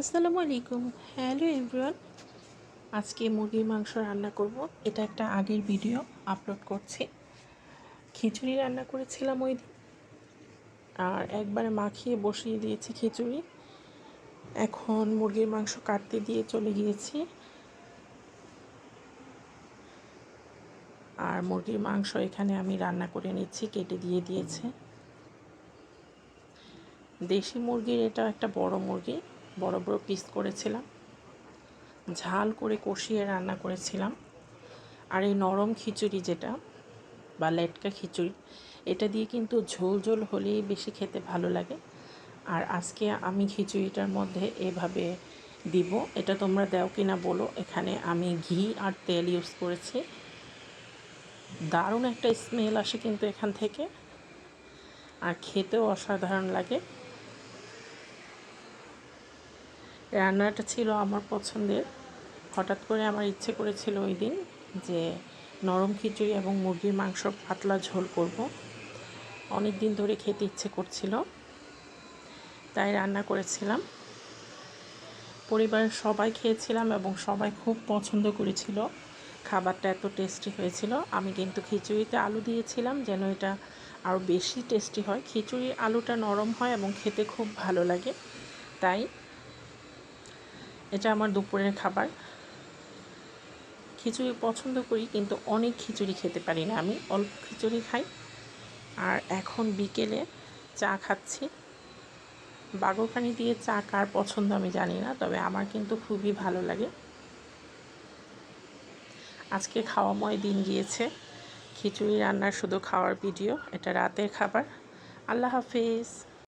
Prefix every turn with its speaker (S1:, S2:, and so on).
S1: আসসালামু আলাইকুম। Hello everyone, আজকে মুরগির মাংস রান্না করব। এটা একটা আগের ভিডিও আপলোড করছি। খিচুড়ি রান্না করেছিলাম ওই দিন। আর একবারে মাখিয়ে বসিয়ে দিয়েছি খিচুড়ি। এখন মুরগির মাংস কাটতে দিয়ে চলে গিয়েছি। আর মুরগির মাংস এখানে আমি রান্না করে নিচ্ছি, কেটে দিয়ে দিয়েছে। দেশি মুরগির এটা একটা বড় মুরগি। বড় বড় পিস করেছিলাম। ঝাল করে কষিয়ে রান্না করেছিলাম। আর এই নরম খিচুড়ি যেটা বা লেটকা খিচুড়ি, এটা দিয়ে কিন্তু ঝোল ঝোল হলেই বেশি খেতে ভালো লাগে। আর আজকে আমি খিচুড়িটার মধ্যে এভাবে দিব। এটা তোমরা দাও কি না বলো। এখানে আমি ঘি আর তেল ইউজ করেছি। দারুণ একটা স্মেল আসে কিন্তু এখান থেকে। আর খেতেও অসাধারণ লাগে। রান্নাটা ছিল আমার পছন্দের। হঠাৎ করে আমার ইচ্ছে করেছিল ওই দিন যে নরম খিচুড়ি এবং মুরগির মাংস পাতলা ঝোল করব। অনেক দিন ধরে খেতে ইচ্ছে করছিল, তাই রান্না করেছিলাম। পরিবারের সবাই খেয়েছিলাম এবং সবাই খুব পছন্দ করেছিল। খাবারটা এত টেস্টি হয়েছিল। আমি কিন্তু খিচুড়িতে আলু দিয়েছিলাম যেন এটা আরও বেশি টেস্টি হয়। খিচুড়ির আলুটা নরম হয় এবং খেতে খুব ভালো লাগে। তাই এটা আমার দুপুরের খাবার। খিচুড়ি পছন্দ করি, কিন্তু অনেক খিচুড়ি খেতে পারি না আমি। অল্প খিচুড়ি খাই। আর এখন বিকেলে চা খাচ্ছি। বাগরখানি দিয়ে চা কার পছন্দ আমি জানি না, তবে আমার কিন্তু খুবই ভালো লাগে। আজকে খাওয়াময় দিন গিয়েছে। খিচুড়ি রান্নার শুধু খাওয়ার ভিডিও, এটা রাতের খাবার। আল্লাহ হাফিজ।